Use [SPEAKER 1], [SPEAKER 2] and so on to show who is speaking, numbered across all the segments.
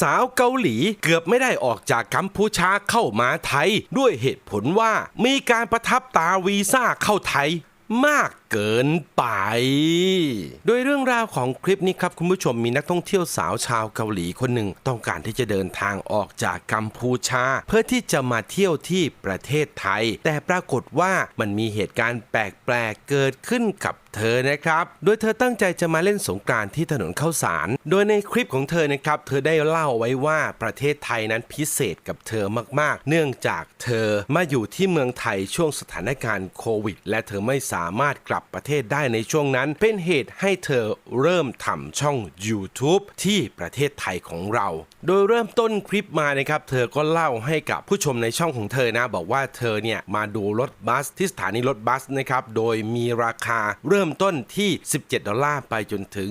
[SPEAKER 1] สาวเกาหลีเกือบไม่ได้ออกจากกัมพูชาเข้ามาไทย ด้วยเหตุผลว่ามีการประทับตาวีซ่าเข้าไทยมาก เกินไป โดยเรื่องราวของคลิปนี้ครับคุณผู้ชมมีนักท่องเที่ยวสาวชาวเกาหลีคนหนึ่งต้องการที่จะเดินทางออกจากกัมพูชา เพื่อที่จะมาเที่ยวที่ประเทศไทย แต่ปรากฏว่ามันมีเหตุการณ์แปลกๆเกิดขึ้นกับเธอนะครับ โดยเธอตั้งใจจะมาเล่นสงกรานที่ถนนเข้าสาร โดยในคลิปของเธอนะครับ เธอได้เล่าไว้ว่าประเทศไทยนั้นพิเศษกับเธอมากๆ เนื่องจากเธอมาอยู่ที่เมืองไทยช่วงสถานการณ์โควิด และเธอไม่สามารถกลับประเทศได้ในช่วงนั้น เป็นเหตุให้เธอเริ่มทำช่อง YouTube ที่ประเทศไทยของเรา โดยเริ่มต้นคลิปมานะครับ เธอก็เล่าให้กับผู้ชมในช่องของเธอนะ บอกว่าเธอเนี่ยมาดูรถบัสที่สถานีรถบัสนะครับ โดยมีราคาเริ่มต้นที่ 17 ดอลลาร์ไปจนถึง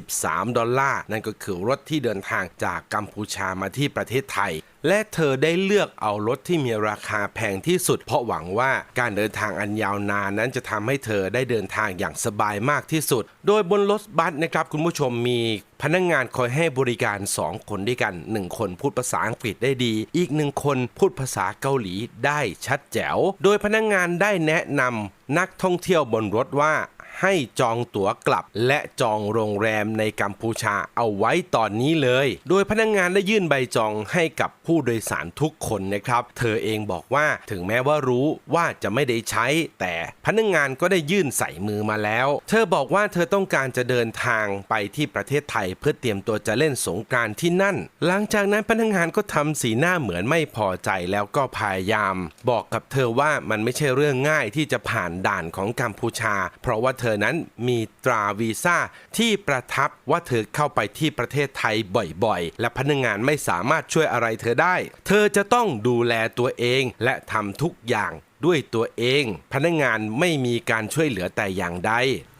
[SPEAKER 1] 43 ดอลลาร์นั่นก็คือรถที่เดินทางจากกัมพูชามาที่ประเทศไทย และเธอได้เลือกเอารถที่มีราคาแพงที่สุด เพราะหวังว่าการเดินทางอันยาวนานนั้นจะทำให้เธอได้เดินทางอย่างสบายมากที่สุด โดยบนรถบัสนะครับคุณผู้ชมมีพนักงงานคอยให้บริการ 2 คนด้วยกัน 1 คนพูดภาษาอังกฤษได้ดี อีกหนึ่งคนพูดภาษาเกาหลีได้ชัดแจ๋ว โดยพนักงงานได้แนะนำนักท่องเที่ยวบนรถว่า ให้จองตั๋วกลับ และจองโรงแรมในกัมพูชาเอาไว้ตอนนี้เลย โดยพนักงงานได้ยื่นใบจองให้กับผู้โดยสารทุกคนนะครับ เธอเองบอกว่าถึงแม้ว่ารู้ว่าจะไม่ได้ใช้ แต่พนักงงานก็ได้ยื่นใส่มือมาแล้ว เธอบอกว่าเธอต้องการจะเดินทางไปที่ประเทศไทย เพื่อเตรียมตัวจะเล่นสงกรานที่นั่น หลังจากนั้นพนักงานก็ทำสีหน้าเหมือนไม่พอใจแล้วก็พยายาม บอกกับเธอว่ามันไม่ใช่เรื่องง่ายที่จะผ่านด่านของกัมพูชา เพราะว่าเธอนั้นมีตราวีซ่าที่ประทับว่าเธอเข้าไปที่ประเทศไทยบ่อยๆ และพนักงานไม่สามารถช่วยอะไรเธอได้ เธอจะต้องดูแลตัวเองและทำทุกอย่างด้วยตัวเอง พนักงานไม่มีการช่วยเหลือแต่อย่างใด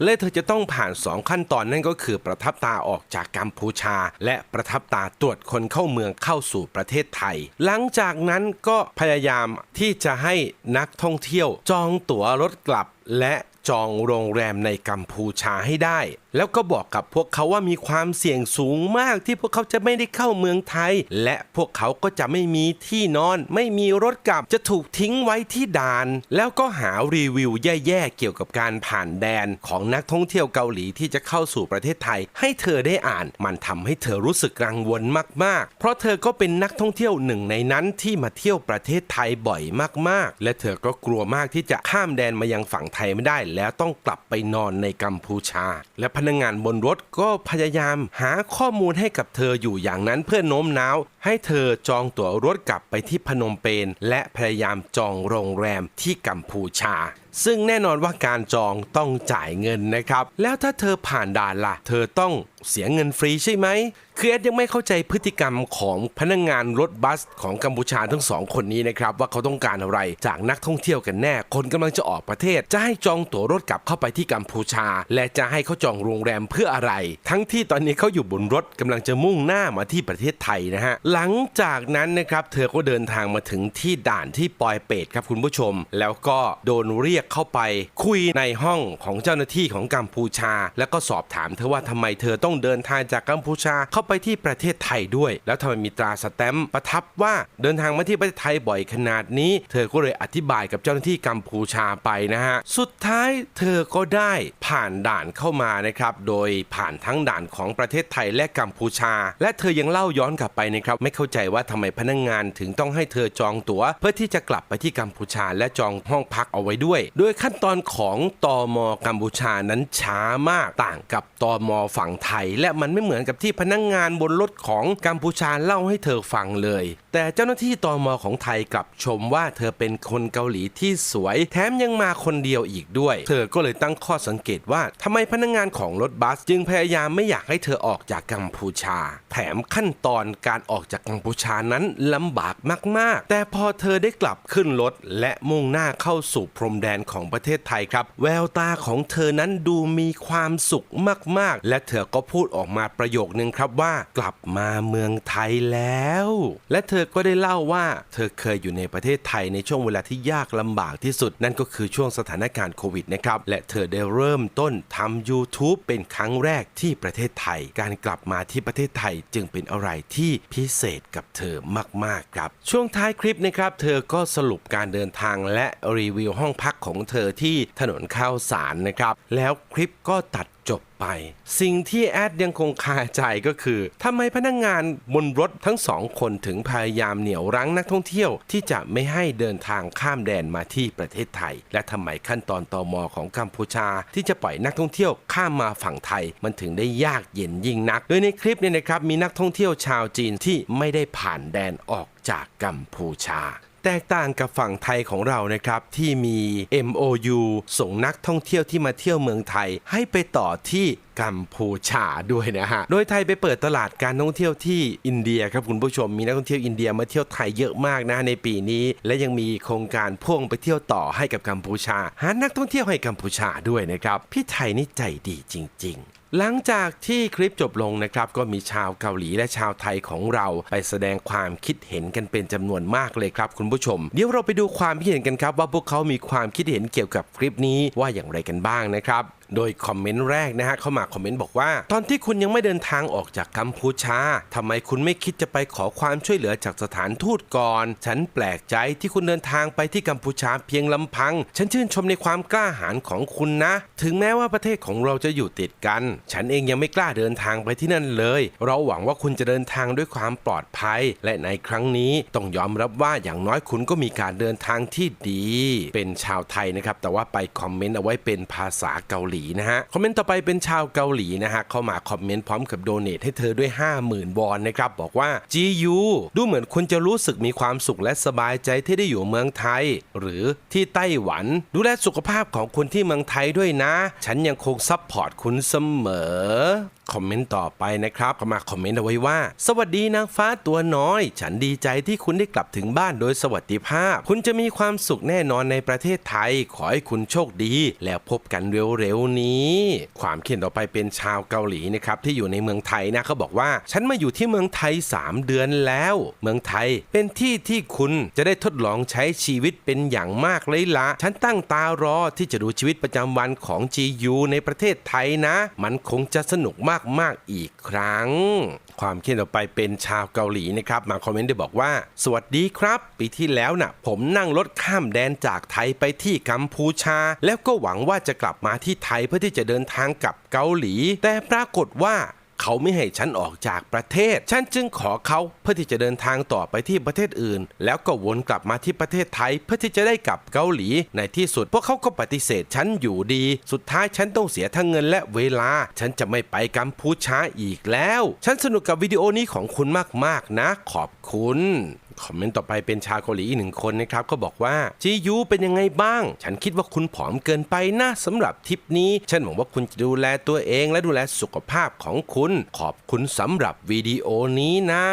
[SPEAKER 1] และเธอจะต้องผ่าน 2 ขั้นตอนนั่นก็คือประทับตาออกจากกัมพูชา และประทับตาตรวจคนเข้าเมืองเข้าสู่ประเทศไทย หลังจากนั้นก็พยายามที่จะให้นักท่องเที่ยวจองตั๋วรถกลับและ จองโรงแรมในกัมพูชาให้ได้ แล้วก็บอกกับพวกเขาว่ามีความเสี่ยงสูงมากที่พวกเขาจะไม่ได้เข้าเมืองไทย และพวกเขาก็จะไม่มีที่นอน ไม่มีรถกลับจะถูกทิ้งไว้ที่ด่าน แล้วก็หารีวิวแย่ๆเกี่ยวกับการผ่านแดนของนักท่องเที่ยวเกาหลีที่จะเข้าสู่ประเทศไทย ให้เธอได้อ่าน มันทำให้เธอรู้สึกกังวลมากๆ เพราะเธอก็เป็นนักท่องเที่ยวหนึ่งในนั้นที่มาเที่ยวประเทศไทยบ่อยมากๆ และเธอก็กลัวมากที่จะข้ามแดนมายังฝั่งไทยไม่ได้ แล้วต้องกลับไปนอนในกัมพูชา และพนักงานบนรถก็พยายามหาข้อมูลให้กับเธออยู่อย่างนั้นเพื่อโน้มน้าว ให้เธอจองตั๋วรถกลับไปที่พนมเปญและพยายามจองโรงแรมที่กัมพูชา ซึ่งแน่นอนว่าการจองต้องจ่ายเงินนะครับ แล้วถ้าเธอผ่านด่านล่ะ เธอต้องเสียเงินฟรีใช่ไหมคือแอดยังไม่เข้าใจพฤติกรรมของพนักงงานรถบัสของกัมพูชาทั้งสองคนนี้นะครับ ว่าเขาต้องการอะไรจากนักท่องเที่ยวกันแน่ คนกำลังจะออกประเทศ จะให้จองตั๋วรถกลับเข้าไปที่กัมพูชา และจะให้เขาจองโรงแรมเพื่ออะไร ทั้งที่ตอนนี้เขาอยู่บนรถกำลังจะมุ่งหน้ามาที่ประเทศไทยนะฮะหลังจากนั้นนะครับเธอก็เดินทางมาถึงที่ด่านที่ปอยเปตครับคุณผู้ชม แล้วก็โดนเรียกเข้าไป คุยในห้องของเจ้าหน้าที่ของกัมพูชา แล้วก็สอบถามเธอว่าทำไมเธอต้องเดินทางจากกัมพูชาเข้าไปที่ประเทศไทยด้วย แล้วทำไมมีตราสแตมป์ประทับว่าเดินทางมาที่ประเทศไทยบ่อยขนาดนี้ เธอก็เลยอธิบายกับเจ้าหน้าที่กัมพูชาไปนะฮะสุดท้ายเธอก็ได้ผ่านด่านเข้ามานะครับโดยผ่านทั้งด่านของประเทศไทยและกัมพูชา และเธอยังเล่าย้อนกลับไปนะครับไม่เข้าใจว่าทำไมพนักงงานถึงต้องให้เธอจองตั๋ว เพื่อที่จะกลับไปที่กัมพูชาและจองห้องพักเอาไว้ด้วยโดยขั้นตอนของตอมกัมพูชานั้นช้ามากต่างกับตอมฝั่งไทย และมันไม่เหมือนกับที่พนักงงานบนรถของกัมพูชาเล่าให้เธอฟังเลย แต่เจ้าหน้าที่ตอมของไทยกลับชมว่าเธอเป็นคนเกาหลีที่สวย แถมยังมาคนเดียวอีกด้วย เธอก็เลยตั้งข้อสังเกตว่าทำไมพนักงานของรถบัส จึงพยายามไม่อยากให้เธอออกจากกัมพูชา แถมขั้นตอนการออกจากกัมพูชานั้นลำบากมาก ๆ แต่พอเธอได้กลับขึ้นรถและมุ่งหน้าเข้าสู่พรมแดนของประเทศไทยครับ แววตาของเธอนั้นดูมีความสุขมากๆ และเธอก็พูดออกมาประโยคนึงครับว่ากลับมาเมืองไทยแล้ว และเธอก็ได้เล่าว่าเธอเคยอยู่ในประเทศไทยในช่วงเวลาที่ยากลำบากที่สุด นั่นก็คือช่วงสถานการณ์โควิดนะครับและเธอได้เริ่มต้นทำ YouTube เป็นครั้งแรกที่ประเทศไทย การกลับมาที่ประเทศไทยจึงเป็นอะไรที่พิเศษกับเธอมากๆครับ ช่วงท้ายคลิปนะครับ เธอก็สรุปการเดินทางและรีวิวห้องพักของของเธอที่ถนนข้าวสารนะครับ แล้วคลิปก็ตัดจบไป สิ่งที่แอดยังคงคาใจก็คือทำไมพนักงงานบนรถทั้งสองคนถึงพยายามเหนี่ยวรั้งนักท่องเที่ยวที่จะไม่ให้เดินทางข้ามแดนมาที่ประเทศไทย และทำไมขั้นตอนตอมอของกัมพูชา ที่จะปล่อยนักท่องเที่ยวข้ามมาฝั่งไทย มันถึงได้ยากเย็นยิ่งนัก โดยในคลิปเนี่ยนะครับมีนักท่องเที่ยวชาวจีนที่ไม่ได้ผ่านแดนออกจากกัมพูชา แตกต่างกับฝั่งไทยของเรานะครับ ที่มี MOU ส่งนักท่องเที่ยวที่มาเที่ยวเมืองไทย ให้ไปต่อที่กัมพูชาด้วยนะฮะ โดยไทยไปเปิดตลาดการท่องเที่ยวที่อินเดียครับคุณผู้ชม มีนักท่องเที่ยวอินเดียมาเที่ยวไทยเยอะมากนะในปีนี้ และยังมีโครงการพ่วงไปเที่ยวต่อให้กับกัมพูชา หานักท่องเที่ยวให้กัมพูชาด้วยนะครับ พี่ไทยนี่ใจดีจริง ๆ หลังจากที่คลิปจบลงนะครับก็มีชาวเกาหลีและชาวไทยของเราไปแสดงความคิดเห็นกันเป็นจำนวนมากเลยครับคุณผู้ชม เดี๋ยวเราไปดูความคิดเห็นกันครับว่าพวกเขามีความคิดเห็นเกี่ยวกับคลิปนี้ว่าอย่างไรกันบ้างนะครับ โดยคอมเมนต์แรกนะฮะเข้ามาคอมเมนต์บอกว่า ตอนที่คุณยังไม่เดินทางออกจากกัมพูชาทำไมคุณไม่คิดจะไปขอความช่วยเหลือจากสถานทูตก่อน ฉันแปลกใจที่คุณเดินทางไปที่กัมพูชาเพียงลำพัง ฉันชื่นชมในความกล้าหาญของคุณนะ ถึงแม้ว่าประเทศของเราจะอยู่ติดกัน ฉันเองยังไม่กล้าเดินทางไปที่นั่นเลย เราหวังว่าคุณจะเดินทางด้วยความปลอดภัย และในครั้งนี้ต้องยอมรับว่าอย่างน้อยคุณก็มีการเดินทางที่ดี เป็นชาวไทยนะครับแต่ว่าไปคอมเมนต์เอาไว้เป็นภาษาเกาหลีนะฮะคอมเมนต์ต่อไปเป็นชาวเกาหลีนะฮะเข้ามาคอมเมนต์พร้อมกับโดเนทให้เธอด้วย 50,000 วอนนะครับบอกว่า GU ดูเหมือนคุณจะรู้สึกมีความสุขและสบายใจที่ได้อยู่เมืองไทย หรือที่ไต้หวัน ดูแลสุขภาพของคนที่เมืองไทยด้วยนะ ฉันยังคงซัพพอร์ตคุณเสมอคอมเมนต์ต่อไปนะครับเข้ามาคอมเมนต์เอาไว้ว่า สวัสดีนางฟ้าตัวน้อย ฉันดีใจที่คุณได้กลับถึงบ้านโดยสวัสดิภาพ คุณจะมีความสุขแน่นอนในประเทศไทย ขอให้คุณโชคดี แล้วพบกันเร็วๆนี้ความเขียนต่อไปเป็นชาวเกาหลีนะครับที่อยู่ในเมืองไทยนะเขาบอกว่า ฉันมาอยู่ที่เมืองไทย 3 เดือนแล้ว เมืองไทยเป็นที่ที่คุณจะได้ทดลองใช้ชีวิตเป็นอย่างมากเลยละฉันตั้งตารอที่จะดูชีวิตประจำวันของ GU ในประเทศไทยนะ มันคงจะสนุกมาก ๆ อีกครั้ง ความเขียนต่อไปเป็นชาวเกาหลีนะครับ มาคอมเมนต์ได้บอกว่า สวัสดีครับ ปีที่แล้วน่ะ ผมนั่งรถข้ามแดนจากไทยไปที่กัมพูชา แล้วก็หวังว่าจะกลับมาที่ไทยเพื่อที่จะเดินทางกลับเกาหลี แต่ปรากฏว่าเขาไม่ให้ฉันออกจากประเทศ ฉันจึงขอเขาเพื่อที่จะเดินทางต่อไปที่ประเทศอื่น แล้วก็วนกลับมาที่ประเทศไทย เพื่อที่จะได้กลับเกาหลี ในที่สุดพวกเขาก็ปฏิเสธฉันอยู่ดี สุดท้ายฉันต้องเสียทั้งเงินและเวลา ฉันจะไม่ไปกัมพูชาอีกแล้ว ฉันสนุกกับวิดีโอนี้ของคุณมากๆนะ ขอบคุณ คอมเมนต์ต่อไปเป็นชาวเกาหลีอีกหนึ่งคนนะครับก็บอกว่าจียูเป็นยังไงบ้าง ฉันคิดว่าคุณผอมเกินไปนะสำหรับทริปนี้ ฉันหวังว่าคุณจะดูแลตัวเองและดูแลสุขภาพของคุณ ขอบคุณสำหรับวิดีโอนี้นะ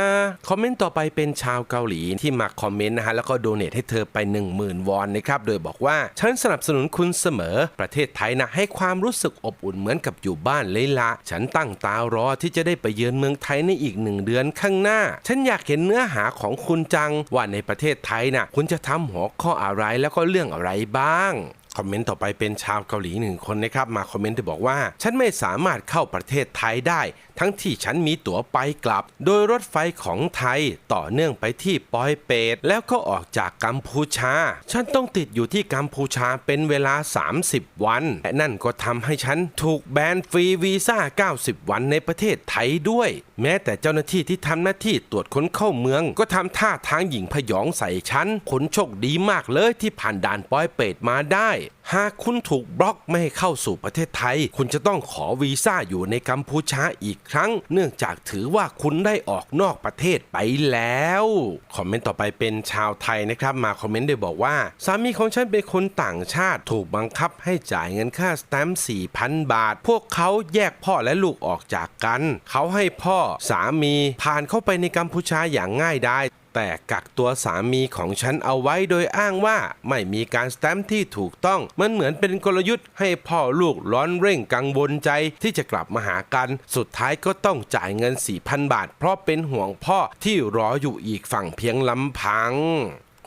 [SPEAKER 1] คอมเมนต์ต่อไปเป็นชาวเกาหลีที่มาคอมเมนต์นะฮะแล้วก็โดเนทให้เธอไป 10,000 วอนนะครับโดยบอกว่าฉันสนับสนุนคุณเสมอ ประเทศไทยนะให้ความรู้สึกอบอุ่นเหมือนกับอยู่บ้านเลยละฉันตั้งตารอที่จะได้ไปเยือนเมืองไทยในอีกหนึ่งเดือนข้างหน้า ฉันอยากเห็นเนื้อหาของคุณจัง ว่าในประเทศไทยนะ่ะคุณจะทำหัวข้ออะไรแล้วก็เรื่องอะไรบ้างคอมเมนต์ต่อไปเป็นชาวเกาหลีหนึ่งคนนะครับ มาคอมเมนต์ที่บอกว่า ฉันไม่สามารถเข้าประเทศไทยได้ ทั้งที่ฉันมีตั๋วไปกลับ โดยรถไฟของไทยต่อเนื่องไปที่ปอยเปตแล้วก็ออกจากกัมพูชา ฉันต้องติดอยู่ที่กัมพูชาเป็นเวลา 30 วัน และนั่นก็ทำให้ฉันถูกแบนฟรีวีซ่า 90 วันในประเทศไทยด้วย แม้แต่เจ้าหน้าที่ที่ทำหน้าที่ตรวจค้นเข้าเมือง ก็ทำท่าทางหญิงพยองใส่ฉันผลโชคดีมากเลยที่ผ่านด่านปอยเปตมาได้ หากคุณถูกบล็อกไม่ให้เข้าสู่ประเทศไทย คุณจะต้องขอวีซ่าอยู่ในกัมพูชาอีกครั้ง เนื่องจากถือว่าคุณได้ออกนอกประเทศไปแล้ว คอมเมนต์ต่อไปเป็นชาวไทยนะครับ มาคอมเมนต์โดยบอกว่า สามีของฉันเป็นคนต่างชาติถูกบังคับให้จ่ายเงินค่าสแตมป์4,000 บาท พวกเขาแยกพ่อและลูกออกจากกัน เขาให้พ่อสามีผ่านเข้าไปในกัมพูชาอย่างง่ายดาย แต่กักตัวสามีของฉันเอาไว้โดยอ้างว่าไม่มีการสแตมป์ที่ถูกต้อง มันเหมือนเป็นกลยุทธ์ให้พ่อลูกร้อนเร่งกังวลใจที่จะกลับมาหากัน สุดท้ายก็ต้องจ่ายเงิน 4,000 บาท เพราะเป็นห่วงพ่อที่รออยู่อีกฝั่งเพียงลำพัง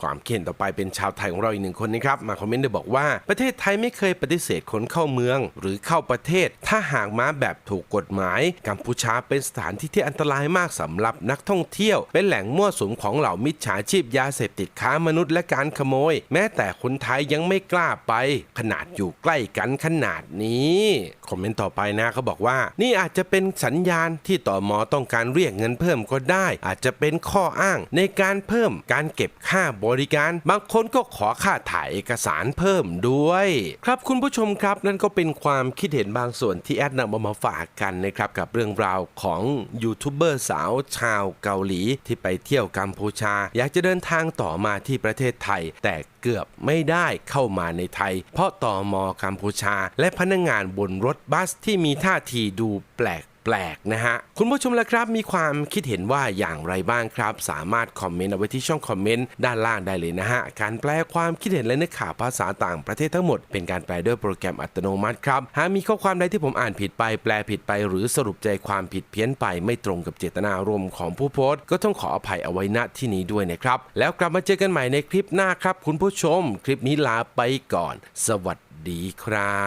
[SPEAKER 1] ความเขียนต่อไปเป็นชาวไทยของเราอีกหนึ่งคนนะครับ มาคอมเมนต์โดยบอกว่าประเทศไทยไม่เคยปฏิเสธคนเข้าเมือง หรือเข้าประเทศ ถ้าหากมาแบบถูกกฎหมาย กัมพูชาเป็นสถานที่ที่อันตรายมากสำหรับนักท่องเที่ยว เป็นแหล่งมั่วสุมของเหล่ามิจฉาชีพยาเสพติดค้ามนุษย์และการขโมย แม้แต่คนไทยยังไม่กล้าไป ขนาดอยู่ใกล้กันขนาดนี้คอมเมนต์ต่อไปนะเขาบอกว่า นี่อาจจะเป็นสัญญาณที่ต่อมอต้องการเรียกเงินเพิ่มก็ได้ อาจจะเป็นข้ออ้างในการเพิ่มการเก็บค่าบริการ บางคนก็ขอค่าถ่ายเอกสารเพิ่มด้วย ครับคุณผู้ชมครับนั่นก็เป็นความคิดเห็นบางส่วนที่แอดนำมามาฝากกันนะครับกับเรื่องราวของยูทูบเบอร์สาวชาวเกาหลี ที่ไปเที่ยวกัมพูชา อยากจะเดินทางต่อมาที่ประเทศไทย แต่เกือบไม่ได้เข้ามาในไทย เพราะต่อมอกัมพูชา และพนักงงานบนรถบัสที่มีท่าทีดูแปลก ปลกนะฮะ คุณผู้ชมละครับมีความคิดเห็นว่าอย่างไรบ้างครับ สามารถคอมเมนต์เอาไว้ที่ช่องคอมเมนต์ด้านล่างได้เลยนะฮะ การแปลความคิดเห็นและเนื้อข่าวภาษาต่างประเทศทั้งหมด เป็นการแปลด้วยโปรแกรมอัตโนมัติครับ หากมีข้อความใดที่ผมอ่านผิดไป แปลผิดไป หรือสรุปใจความผิดเพี้ยนไปไม่ตรงกับเจตนารมณ์ของผู้โพสต์ก็ต้องขออภัยเอาไว้ณที่นี้ด้วยนะครับแล้วกลับมาเจอกันใหม่ในคลิปหน้าครับ คุณผู้ชม คลิปนี้ลาไปก่อน สวัสดีครั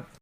[SPEAKER 1] บ